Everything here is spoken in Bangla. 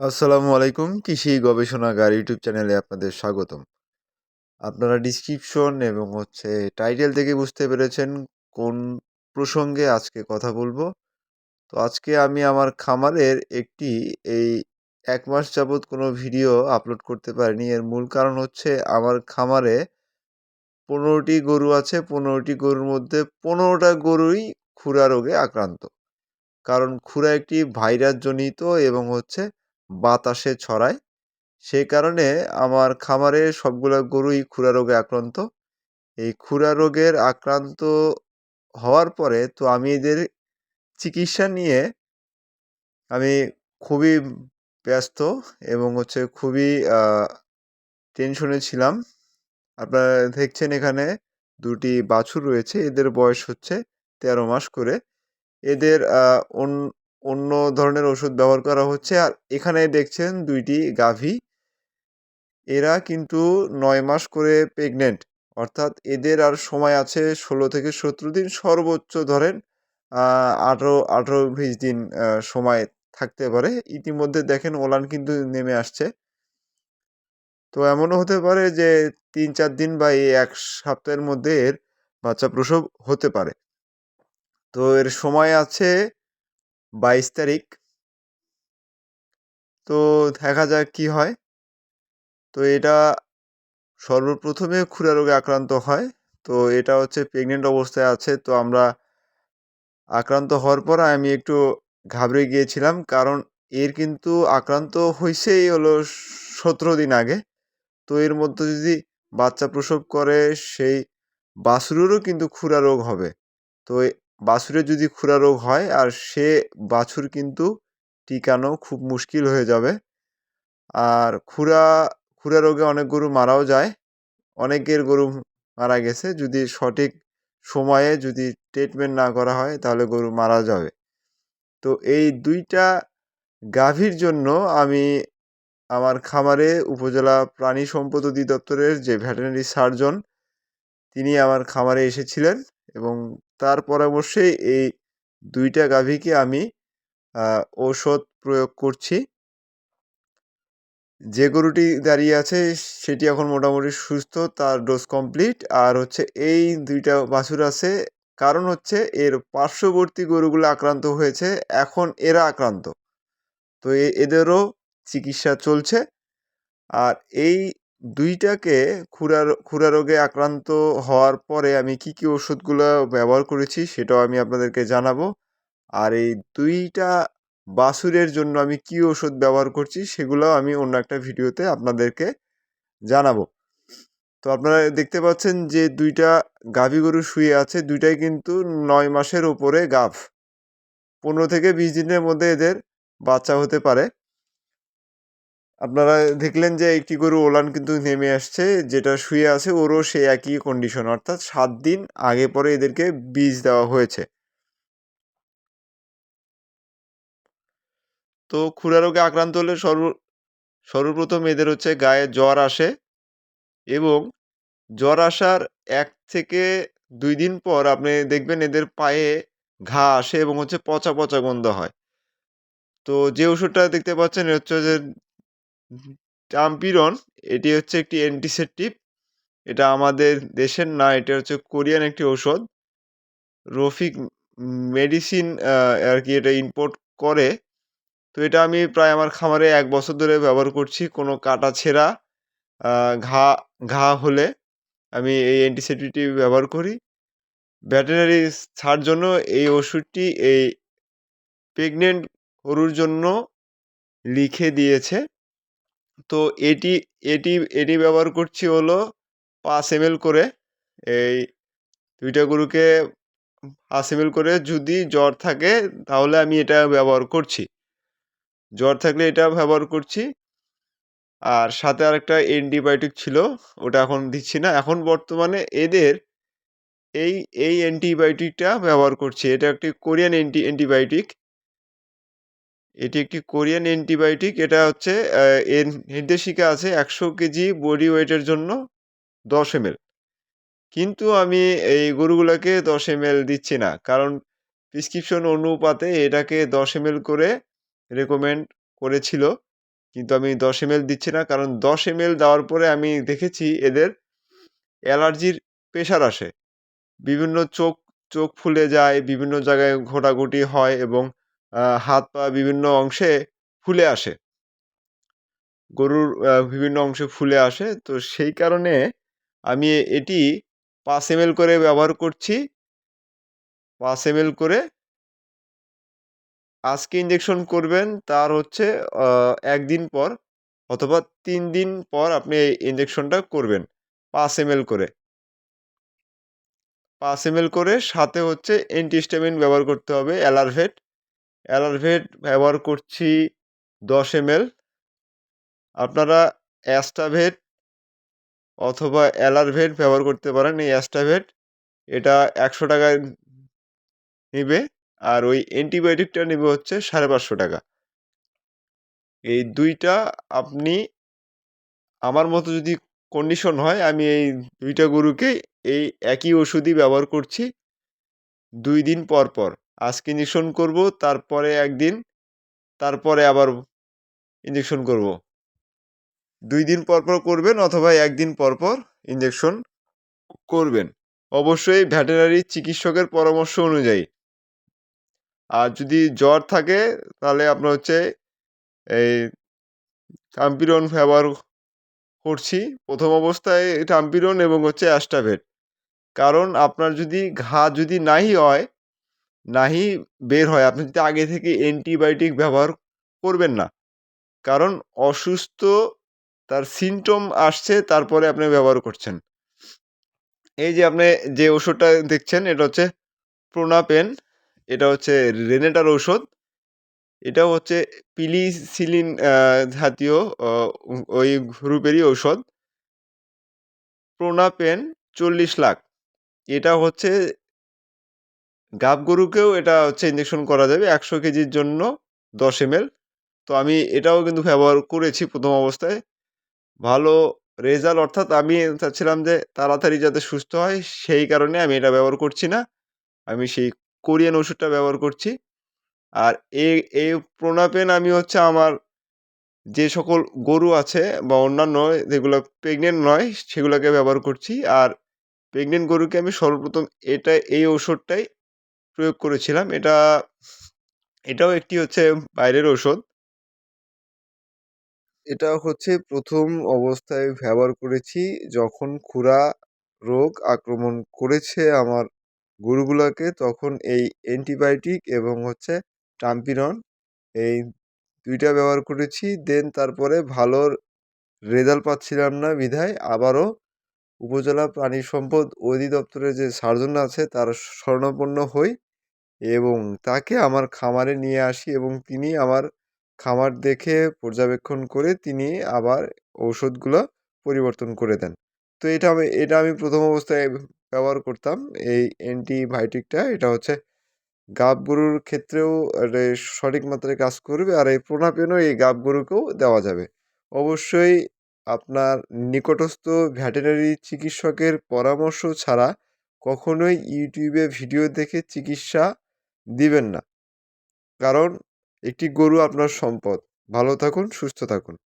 আসসালামু আলাইকুম। কৃষি গবেষণাগার ইউটিউব চ্যানেলে আপনাদের স্বাগতম। আপনারা ডিসক্রিপশন এবং হচ্ছে টাইটেল থেকে বুঝতে পেরেছেন কোন প্রসঙ্গে আজকে কথা বলব। তো আজকে আমি আমার খামারের একটি এই এক মাস যাবৎ কোনো ভিডিও আপলোড করতে পারিনি। এর মূল কারণ হচ্ছে আমার খামারে পনেরোটি গরু আছে। পনেরোটি গরুর মধ্যে পনেরোটা গরুই খুরা রোগে আক্রান্ত। কারণ খুরা একটি ভাইরাস জনিত এবং হচ্ছে বাতাসে ছড়ায়। সেই কারণে আমার খামারে সবগুলো গরুই খুরা রোগে আক্রান্ত। এই খুরা রোগের আক্রান্ত হওয়ার পরে তো আমি এদের চিকিৎসা নিয়ে আমি খুবই ব্যস্ত এবং হচ্ছে খুবই টেনশনে ছিলাম। আপনারা দেখছেন এখানে দুটি বাছুর রয়েছে। এদের বয়স হচ্ছে তেরো মাস করে। এদের অন্য ধরনের ওষুধ ব্যবহার করা হচ্ছে। আর এখানে দেখছেন দুইটি গাভী। এরা কিন্তু নয় মাস করে প্রেগনেন্ট অর্থাৎ এদের আর সময় আছে ষোলো থেকে সতেরো দিন সর্বোচ্চ ধরেন আঠেরো আঠেরো বিশ দিন সময় থাকতে পারে। ইতিমধ্যে দেখেন ওলান কিন্তু নেমে আসছে। তো এমনও হতে পারে যে তিন, চার দিন বা এই এক সপ্তাহের মধ্যে এর বাচ্চা প্রসব হতে পারে। তো এর সময় আছে বাইশ তারিখ। তো দেখা যাক কি হয়। তো এটা সর্বপ্রথমে খুরা রোগে আক্রান্ত হয়। তো এটা হচ্ছে প্রেগনেন্ট অবস্থায় আছে। তো আমরা আক্রান্ত হওয়ার পর আমি একটু ঘাবড়ে গিয়েছিলাম। কারণ এর কিন্তু আক্রান্ত হয়েছেই হলো সতেরো দিন আগে। তো এর মধ্যে যদি বাচ্চা প্রসব করে, সেই বাছুরেরও কিন্তু খুরা রোগ হবে। তো বাছুরের যদি খুরা রোগ হয়, আর সে বাছুর কিন্তু টিকানো খুব মুশকিল হয়ে যাবে। আর খুরা খুরা রোগে অনেক গরু মারাও যায়। অনেকের গরু মারা গেছে। যদি সঠিক সময়ে যদি ট্রিটমেন্ট না করা হয়, তাহলে গরু মারা যাবে। তো এই দুইটা গাভীর জন্য আমি আমার খামারে উপজেলা প্রাণী সম্পদ অধিদপ্তরের যে ভেটেরিনারি সার্জন তিনি আমার খামারে এসেছিলেন। এবং তার পরামর্শেই এই দুইটা গাভীকে আমি ঔষধ প্রয়োগ করছি। যে গরুটি দাঁড়িয়ে আছে, সেটি এখন মোটামুটি সুস্থ, তার ডোজ কমপ্লিট। আর হচ্ছে এই দুইটা বাছুর আছে, কারণ হচ্ছে এর পার্শ্ববর্তী গরুগুলো আক্রান্ত হয়েছে, এখন এরা আক্রান্ত। তো এদেরও চিকিৎসা চলছে। আর এই দুইটাকে খুরা খুরা রোগে আক্রান্ত হওয়ার পরে আমি কি কি ওষুধগুলো ব্যবহার করেছি সেটাও আমি আপনাদেরকে জানাব। আর এই দুইটা বাছুরের জন্য আমি কি ওষুধ ব্যবহার করছি সেগুলো আমি অন্য একটা ভিডিওতে আপনাদেরকে জানাব। তো আপনারা দেখতে পাচ্ছেন যে দুইটা গাভী গরু শুয়ে আছে, দুইটাই কিন্তু নয় মাসের ওপরে গাভ। পনেরো থেকে বিশ দিনের মধ্যে এদের বাচ্চা হতে পারে। আপনারা দেখলেন যে একটি গরু ওলান কিন্তু নেমে আসছে, যেটা শুয়ে আছে, ওরও সেই একই কন্ডিশন অর্থাৎ সাত দিন আগে পরে এদেরকে বীজ দেওয়া হয়েছে। তো খুরা রোগে আক্রান্ত হলে সর্ব, সর্বপ্রথম এদের হচ্ছে গায়ে জ্বর আসে এবং জ্বর আসার এক থেকে দুই দিন পর আপনি দেখবেন এদের পায়ে ঘা আসে এবং হচ্ছে পচা পচা গন্ধ হয়। তো যে ওষুধটা দেখতে পাচ্ছেন হচ্ছে যে টাম্পিরন এটি হচ্ছে একটি অ্যান্টিসেপটিভ এটা আমাদের দেশের না, এটা হচ্ছে কোরিয়ান একটি ঔষধ। রফিক মেডিসিন আর কি এটা ইম্পোর্ট করে। তো এটা আমি প্রায় আমার খামারে এক বছর ধরে ব্যবহার করছি, কোনো কাটা ছেঁড়া ঘা ঘা হলে আমি এই অ্যান্টিসেপটিকটি ব্যবহার করি। ভেটেরিনারি ছাড় জন্য এই ওষুধটি এই প্রেগনেন্ট গরুর জন্য লিখে দিয়েছে। তো এটি এটি এটি ব্যবহার করছি হলো পাঁচ এম করে। এই দুইটা গরুকে পাঁচ এম করে যদি জ্বর থাকে তাহলে আমি এটা ব্যবহার করছি। জ্বর থাকলে এটা ব্যবহার করছি। আর সাথে আরেকটা অ্যান্টিবায়োটিক ছিল, ওটা এখন দিচ্ছি না। এখন বর্তমানে এদের এই এই অ্যান্টিবায়োটিকটা ব্যবহার করছি। এটা একটি কোরিয়ান অ্যান্টি, অ্যান্টিবায়োটিক। এটি একটি কোরিয়ান অ্যান্টিবায়োটিক। এটা হচ্ছে এর নির্দেশিকা আছে একশো কেজি বডি ওয়েটের জন্য দশ এম কিন্তু আমি এই গরুগুলোকে দশ এম দিচ্ছি না। কারণ প্রেসক্রিপশন অনুপাতে এটাকে দশ এম করে রেকমেন্ড করেছিল। কিন্তু আমি দশ এম দিচ্ছি না। কারণ দশ এম দেওয়ার পরে আমি দেখেছি এদের অ্যালার্জির প্রেশার আসে। বিভিন্ন চোখ চোখ ফুলে যায়, বিভিন্ন জায়গায় ঘোটাঘুটি হয় এবং হাত পা বিভিন্ন অংশে ফুলে আসে। গরুর বিভিন্ন অংশে ফুলে আসে। তো সেই কারণে আমি এটি পাঁচ এম করে ব্যবহার করছি। পাঁচ এম করে আজকে ইঞ্জেকশন করবেন, তার হচ্ছে একদিন পর অথবা তিন দিন পর আপনি এই ইঞ্জেকশনটা করবেন, পাঁচ এম করে। পাঁচ এম করে সাথে হচ্ছে অ্যান্টিস্টামিন ব্যবহার করতে হবে, অ্যালারভেট। অ্যালারভেট ব্যবহার করছি দশ এম আপনারা অ্যাস্টাভেট অথবা অ্যালারভেট ব্যবহার করতে পারেন এই অ্যাস্টাভেট। এটা একশো টাকায় নেবে আর ওই অ্যান্টিবায়োটিকটা নেবে হচ্ছে সাড়ে পাঁচশো টাকা। এই দুইটা আপনি আমার মতো যদি কন্ডিশন হয়, আমি এই দুইটা গরুকে এই একই ওষুধই ব্যবহার করছি দুই দিন পর পর। আজকে ইঞ্জেকশন করব, তারপরে একদিন, তারপরে আবার ইঞ্জেকশন করব। দুই দিন পর পর করবেন অথবা একদিন পর পর ইঞ্জেকশন করবেন। অবশ্যই ভ্যাটেনারি চিকিৎসকের পরামর্শ অনুযায়ী। আর যদি জ্বর থাকে, তাহলে আপনার হচ্ছে এই টাম্পিরন ব্যবহার করছি। প্রথম অবস্থায় টাম্পিরন এবং হচ্ছে অ্যাস্টাভেট কারণ আপনার যদি ঘা যদি নাহি হয় নাহি বের হয়। আপনি যদি আগে থেকে অ্যান্টিবায়োটিক ব্যবহার করবেন না, কারণ অসুস্থ তার সিমটম আসছে, তারপরে আপনি ব্যবহার করছেন। এই যে আপনি যে ওষুধটা দেখছেন, এটা হচ্ছে প্রোনাপেন, এটা হচ্ছে রেনেটার ঔষধ, এটাও হচ্ছে পিলিসিলিন জাতীয় ওই গ্রুপেরই ঔষধ। প্রোনাপেন চল্লিশ লাখ, এটা হচ্ছে গাব গরুকেও এটা হচ্ছে ইঞ্জেকশন করা যাবে একশো কেজির জন্য দশ এম তো আমি এটাও কিন্তু ব্যবহার করেছি প্রথম অবস্থায়। ভালো রেজাল্ট অর্থাৎ আমি চাচ্ছিলাম যে তাড়াতাড়ি যাতে সুস্থ হয়, সেই কারণে আমি এটা ব্যবহার করছি না। আমি সেই কোরিয়ান ওষুধটা ব্যবহার করছি। আর এই এই প্রোনাপেন আমি হচ্ছে আমার যে সকল গরু আছে বা অন্যান্য যেগুলো প্রেগনেন্ট নয়, সেগুলোকে ব্যবহার করছি। আর প্রেগনেন্ট গরুকে আমি সর্বপ্রথম এটা, এই ঔষধটাই প্রয়োগ করেছিলাম। এটা, এটাও একটি হচ্ছে বাইরের ওষুধ এটা হচ্ছে প্রথম অবস্থায় ব্যবহার করেছি যখন খুরা রোগ আক্রমণ করেছে আমার গরুগুলোকে, তখন এই অ্যান্টিবায়োটিক এবং হচ্ছে টাম্পিরন এই দুইটা ব্যবহার করেছি। দেন তারপরে ভালো রেজাল্ট পাচ্ছিলাম না বিধায় আবারও উপজেলা প্রাণী সম্পদ অধিদপ্তরের যে সার্জন আছে তার স্বর্ণপন্ন হই। এবং তাকে আমার খামারে নিয়ে আসি এবং তিনি আমার খামার দেখে পর্যবেক্ষণ করে তিনি আবার ঔষধগুলো পরিবর্তন করে দেন। তো এটা আমি এটা আমি প্রথম অবস্থায় ব্যবহার করতাম। এই অ্যান্টিবায়োটিকটা, এটা হচ্ছে গাব গরুর ক্ষেত্রেও সঠিক মাত্রায় কাজ করবে আর এই প্রোনাপেনও এই গাব গরুকেও দেওয়া যাবে। অবশ্যই আপনার নিকটস্থ ভ্যাটেনারি চিকিৎসকের পরামর্শ ছাড়া কখনোই ইউটিউবে ভিডিও দেখে চিকিৎসা দিবেন না। কারণ একটি গরু আপনার সম্পদ। ভালো থাকুন সুস্থ থাকুন।